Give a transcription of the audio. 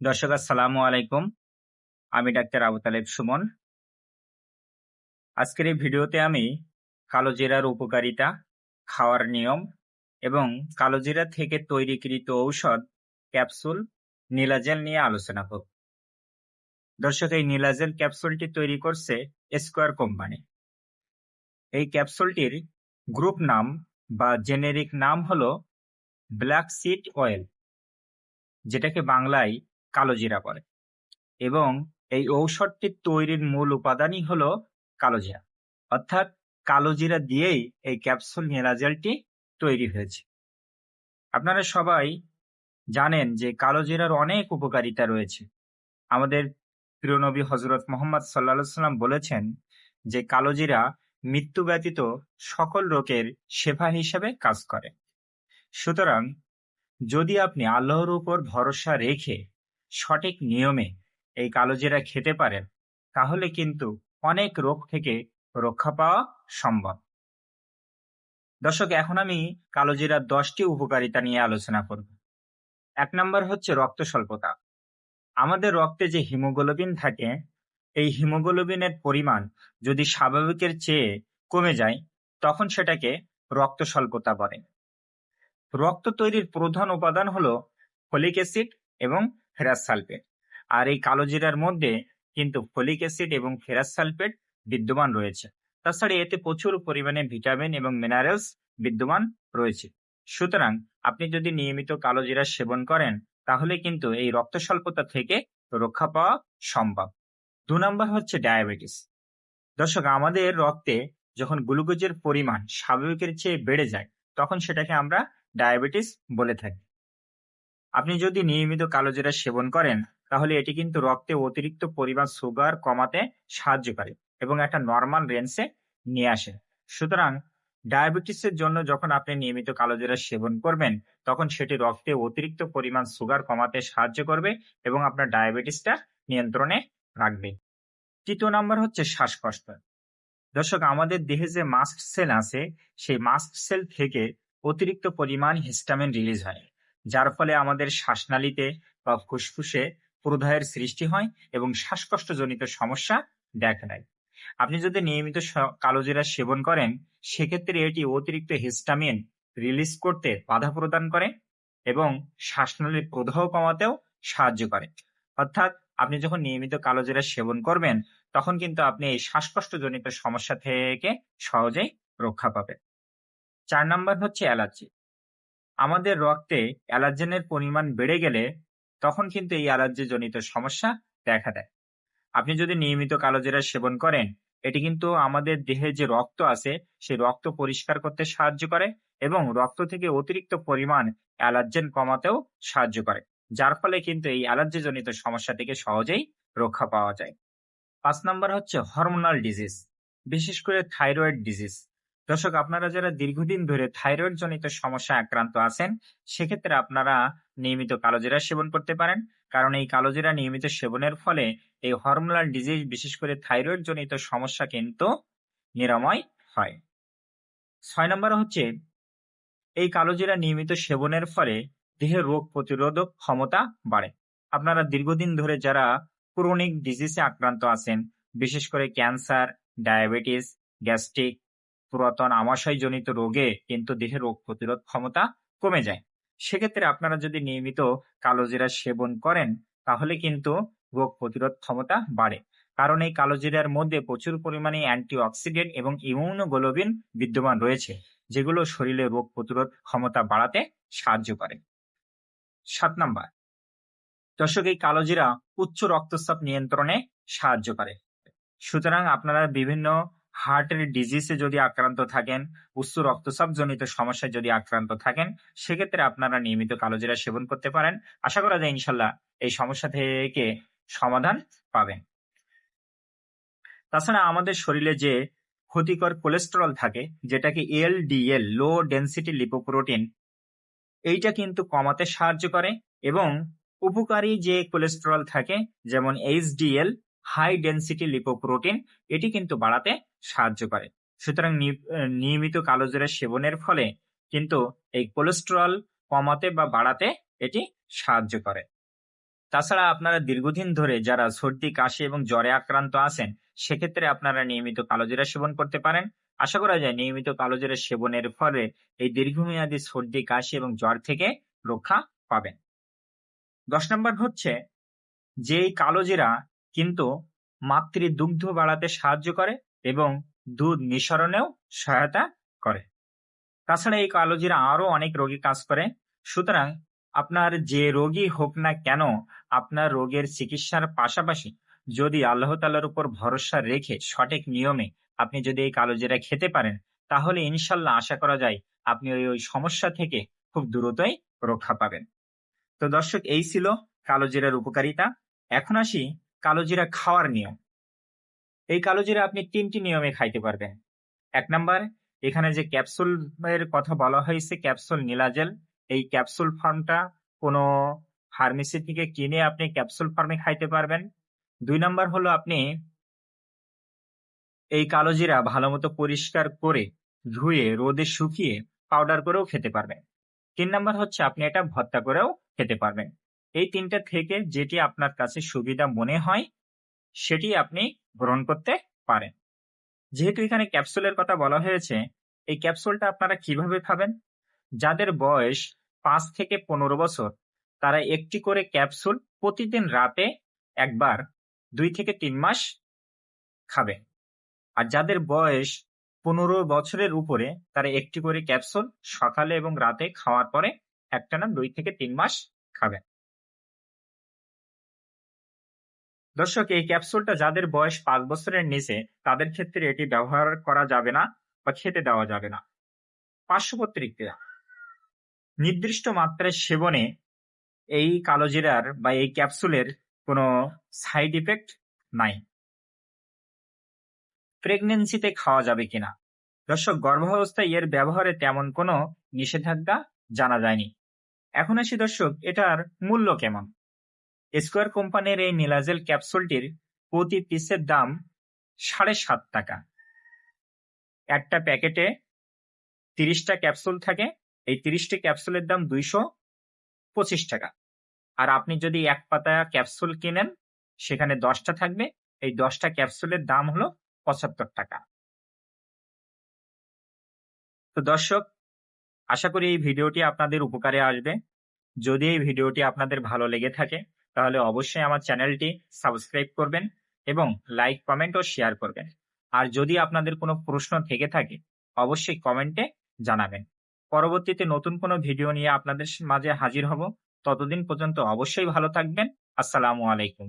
দর্শক, আসসালামু আলাইকুম। আমি ডাক্তার আবু তালেব সুমন। আজকের এই ভিডিওতে আমি কালো জিরার উপকারিতা, খাওয়ার নিয়ম এবং কালো জিরা থেকে তৈরিকৃত ঔষধ, ক্যাপসুল, নীলাজেল নিয়ে আলোচনা করব। দর্শক, এই নীলাজেল ক্যাপসুলটি তৈরি করছে স্কোয়ার কোম্পানি। এই ক্যাপসুলটির গ্রুপ নাম বা জেনেরিক নাম হলো ব্ল্যাক সিড অয়েল, যেটাকে বাংলায় কালো জিরা বলে এবং এই ঔষধটি তৈরির মূল উপাদানই হলো কালো জিরা। অর্থাৎ কালো জিরা দিয়েই এই ক্যাপসুল নিরাজেলটি তৈরি হয়েছে। আপনারা সবাই জানেন যে কালো জিরার অনেক উপকারিতা রয়েছে। আমাদের প্রিয়নবী হজরত মোহাম্মদ সাল্লা সাল্লাম বলেছেন যে কালো জিরা মৃত্যু ব্যতীত সকল রোগের সেবা হিসেবে কাজ করে। সুতরাং যদি আপনি আল্লাহর উপর ভরসা রেখে সঠিক নিয়মে এই কালোজিরা খেতে পারেন, তাহলে কিন্তু অনেক রোগ থেকে রক্ষা পাওয়া সম্ভব। দর্শক, এখন আমি কালোজিরার দশটি উপকারিতা নিয়ে আলোচনা করব। এক নম্বর হচ্ছে রক্ত স্বল্পতা। আমাদের রক্তে যে হিমোগ্লোবিন থাকে, এই হিমোগ্লোবিনের পরিমাণ যদি স্বাভাবিকের চেয়ে কমে যায়, তখন সেটাকে রক্ত স্বল্পতা বলে। রক্ত তৈরির প্রধান উপাদান হলো ফলিক অ্যাসিড এবং ফেরাস সালফেট। আর এই কালো জিরার মধ্যে কিন্তু ফলিক অ্যাসিড এবং ফেরাস সালফেট বিদ্যমান রয়েছে। তাছাড়া এতে প্রচুর পরিমাণে ভিটামিন এবং মিনারেলস বিদ্যমান রয়েছে। সুতরাং আপনি যদি নিয়মিত কালো জিরা সেবন করেন, তাহলে কিন্তু এই রক্ত স্বল্পতা থেকে রক্ষা পাওয়া সম্ভব। দু নম্বর হচ্ছে ডায়াবেটিস। দর্শক, আমাদের রক্তে যখন গ্লুকোজের পরিমাণ স্বাভাবিকের চেয়ে বেড়ে যায়, তখন সেটাকে আমরা ডায়াবেটিস বলে থাকি। আপনি যদি নিয়মিত কালোজিরা সেবন করেন, তাহলে এটি কিন্তু রক্তে অতিরিক্ত পরিমাণ সুগার কমাতে সাহায্য করে এবং একটা নর্মাল রেঞ্জে নিয়ে আসে। সুতরাং ডায়াবেটিসের জন্য যখন আপনি নিয়মিত কালোজিরা সেবন করবেন, তখন সেটি রক্তে অতিরিক্ত পরিমাণ সুগার কমাতে সাহায্য করবে এবং আপনার ডায়াবেটিসটা নিয়ন্ত্রণে রাখবে। তৃতীয় নম্বর হচ্ছে শ্বাসকষ্ট। দর্শক, আমাদের দেহে যে মাস্ট সেল আছে, সেই মাস্ট সেল থেকে অতিরিক্ত পরিমাণ হিস্টামিন রিলিজ হয়। যার ফলে আমাদের শ্বাসনালীতে বা ফুসফুসে প্রদাহের সৃষ্টি হয় এবং শ্বাসকষ্টজনিত সমস্যা দেখা দেয়। আপনি যদি নিয়মিত কালোজিরা সেবন করেন, সেক্ষেত্রে এটি অতিরিক্ত হিস্টামিন রিলিজ করতে বাধা প্রদান করে এবং শ্বাসনালীর প্রদাহ কমাতেও সাহায্য করে। অর্থাৎ আপনি যখন নিয়মিত কালোজিরা সেবন করবেন, তখন কিন্তু আপনি এই শ্বাসকষ্টজনিত সমস্যা থেকে সহজেই রক্ষা পাবেন। চার নাম্বার হচ্ছে অ্যালার্জি। আমাদের রক্তে অ্যালার্জেনের পরিমাণ বেড়ে গেলে তখন কিন্তু এই অ্যালার্জি জনিত সমস্যা দেখা দেয়। আপনি যদি নিয়মিত কালোজিরা সেবন করেন, এটি কিন্তু আমাদের দেহে যে রক্ত আছে, সেই রক্ত পরিষ্কার করতে সাহায্য করে এবং রক্ত থেকে অতিরিক্ত পরিমাণ অ্যালার্জেন কমাতেও সাহায্য করে, যার ফলে কিন্তু এই অ্যালার্জি জনিত সমস্যা থেকে সহজেই রক্ষা পাওয়া যায়। পাঁচ নম্বর হচ্ছে হরমোনাল ডিজিজ, বিশেষ করে থাইরয়েড ডিজিজ। দর্শক, আপনারা যারা দীর্ঘদিন ধরে থাইরয়েড জনিত সমস্যা আক্রান্ত আছেন, সেক্ষেত্রে আপনারা নিয়মিত কালোজিরা সেবন করতে পারেন। কারণ এই কালোজিরা নিয়মিত সেবনের ফলে এই হরমোনাল ডিজিজ, বিশেষ করে থাইরয়েড জনিত সমস্যা কিন্তু নিরাময় হয়। ছয় নম্বর হচ্ছে, এই কালোজিরা নিয়মিত সেবনের ফলে দেহের রোগ প্রতিরোধক ক্ষমতা বাড়ে। আপনারা দীর্ঘদিন ধরে যারা ক্রনিক ডিজিজে আক্রান্ত আছেন, বিশেষ করে ক্যান্সার, ডায়াবেটিস, গ্যাস্ট্রিক পুরাতন আমাশয়জনিত রোগে কিন্তু দেহের রোগ প্রতিরোধ ক্ষমতা কমে যায়। সেক্ষেত্রে আপনারা যদি নিয়মিত কালোজিরা সেবন করেন, তাহলে কিন্তু রোগ প্রতিরোধ ক্ষমতা বাড়ে। কারণ এই কালোজিরার মধ্যে প্রচুর পরিমাণে অ্যান্টিঅক্সিডেন্ট এবং ইমিউনোগ্লোবিন বিদ্যমান রয়েছে, যেগুলো শরীরে রোগ প্রতিরোধ ক্ষমতা বাড়াতে সাহায্য করে। সাত নাম্বার, দর্শক, এই কালোজিরা উচ্চ রক্তচাপ নিয়ন্ত্রণে সাহায্য করে। সুতরাং আপনারা বিভিন্ন হার্টের ডিজিজে যদি আক্রান্ত থাকেন, উচ্চ রক্তচাপ জনিত সমস্যায় যদি আক্রান্ত থাকেন, সেক্ষেত্রে আপনারা নিয়মিত কালোজিরা সেবন করতে পারেন। আশা করা যায় ইনশাল্লাহ এই সমস্যা থেকে সমাধান পাবেন। তাছাড়া আমাদের শরীরে যে ক্ষতিকর কোলেস্টেরল থাকে, যেটাকে এলডিএল লো ডেন্সিটি লিপোপ্রোটিন এইটা কিন্তু কমাতে সাহায্য করে এবং উপকারী যে কোলেস্টেরল থাকে, যেমন এইচডিএল হাই ডেন্সিটি লিপোপ্রোটিন এটি কিন্তু বাড়াতে সাহায্য করে। সুতরাং নিয়মিত কালো জিরা সেবনের ফলে কিন্তু এই কোলেস্টেরল কমাতে বা বাড়াতে এটি সাহায্য করে। তাছাড়া আপনারা দীর্ঘদিন ধরে যারা সর্দি, কাশি এবং জ্বরে আক্রান্ত আছেন, সেক্ষেত্রে আপনারা নিয়মিত কালোজিরা সেবন করতে পারেন। আশা করা যায় নিয়মিত কালোজিরা সেবনের ফলে এই দীর্ঘমেয়াদী সর্দি, কাশি এবং জ্বর থেকে রক্ষা পাবেন। দশ নম্বর হচ্ছে যে এই কালোজিরা কিন্তু মাতৃ দুগ্ধ বাড়াতে সাহায্য করে। এবং দুধ নিঃসরণেও সহায়তা করে। তাছাড়া এই কালোজিরা আরও অনেক রোগী কাজ করে। সুতরাং আপনার যে রোগী হোক না কেন, আপনার রোগের চিকিৎসার পাশাপাশি যদি আল্লাহ তাল্লার উপর ভরসা রেখে সঠিক নিয়মে আপনি যদি এই কালোজিরা খেতে পারেন, তাহলে ইনশাল্লাহ আশা করা যায় আপনি ওই ওই সমস্যা থেকে খুব দ্রুতই রক্ষা পাবেন। তো দর্শক, এই ছিল কালোজিরার উপকারিতা। এখন আসি কালোজিরা খাওয়ার নিয়ম। এই কালোজিরা আপনি তিনটি নিয়মে খাইতে পারবেন। এক নাম্বার, এখানে যে ক্যাপসুলের কথা বলা হয়েছে, ক্যাপসুল নীলাজেল এই ক্যাপসুল ফার্মটা কোনো ফার্মেসি থেকে কিনে আপনি ক্যাপসুল ফার্মে খাইতে পারবেন। দুই নাম্বার হলো আপনি এই কালোজিরা ভালো মতো পরিষ্কার করে ধুয়ে, রোদে শুকিয়ে পাউডার করেও খেতে পারবেন। তিন নাম্বার হচ্ছে আপনি এটা ভর্তা করেও খেতে পারবেন। এই তিনটা থেকে যেটি আপনার কাছে সুবিধা মনে হয়, সেটি আপনি গ্রহণ করতে পারেন। যেহেতু এখানে ক্যাপসুলের কথা বলা হয়েছে, এই ক্যাপসুলটা আপনারা কীভাবে খাবেন? যাদের বয়স পাঁচ থেকে পনেরো বছর, তারা একটি করে ক্যাপসুল প্রতিদিন রাতে একবার দুই থেকে তিন মাস খাবে। আর যাদের বয়স পনেরো বছরের উপরে, তারা একটি করে ক্যাপসুল সকালে এবং রাতে খাওয়ার পরে একটানা দুই থেকে তিন মাস খাবেন দর্শক, এই ক্যাপসুলটা যাদের বয়স পাঁচ বছরের নিচে, তাদের ক্ষেত্রে এটি ব্যবহার করা যাবে না বা খেতে দেওয়া যাবে না। পার্শ্ব প্রতিক্রিয়া। নির্দিষ্ট মাত্রায় সেবনে এই কালোজিরার বা এই ক্যাপসুলের কোনো সাইড ইফেক্ট নাই। প্রেগনেন্সিতে খাওয়া যাবে কিনা? দর্শক, গর্ভাবস্থায় এর ব্যবহারে তেমন কোনো নিষেধাজ্ঞা জানা যায়নি। এখন আসি দর্শক, এটার মূল্য কেমন? স্কোয়ার কোম্পানির এই নীলাজেল ক্যাপসুলটির প্রতি পিসের দাম সাড়ে সাত টাকা। একটা প্যাকেটে তিরিশটা ক্যাপসুল থাকে, এই তিরিশটি ক্যাপসুলের দাম দুইশো পঁচিশ টাকা। আর আপনি যদি এক পাতা ক্যাপসুল কিনেন, সেখানে দশটা থাকবে, এই দশটা ক্যাপসুলের দাম হলো পঁচাত্তর টাকা। তো দর্শক, আশা করি এই ভিডিওটি আপনাদের উপকারে আসবে। যদি এই ভিডিওটি আপনাদের ভালো লেগে থাকে তাহলে অবশ্যই আমার চ্যানেলটি সাবস্ক্রাইব করবেন এবং লাইক, কমেন্ট ও শেয়ার করবেন। আর যদি আপনাদের কোনো প্রশ্ন থেকে থাকে, অবশ্যই কমেন্টে জানাবেন। পরবর্তীতে নতুন কোনো ভিডিও নিয়ে আপনাদের মাঝে হাজির হব। ততদিন পর্যন্ত অবশ্যই ভালো থাকবেন। আসসালামু আলাইকুম।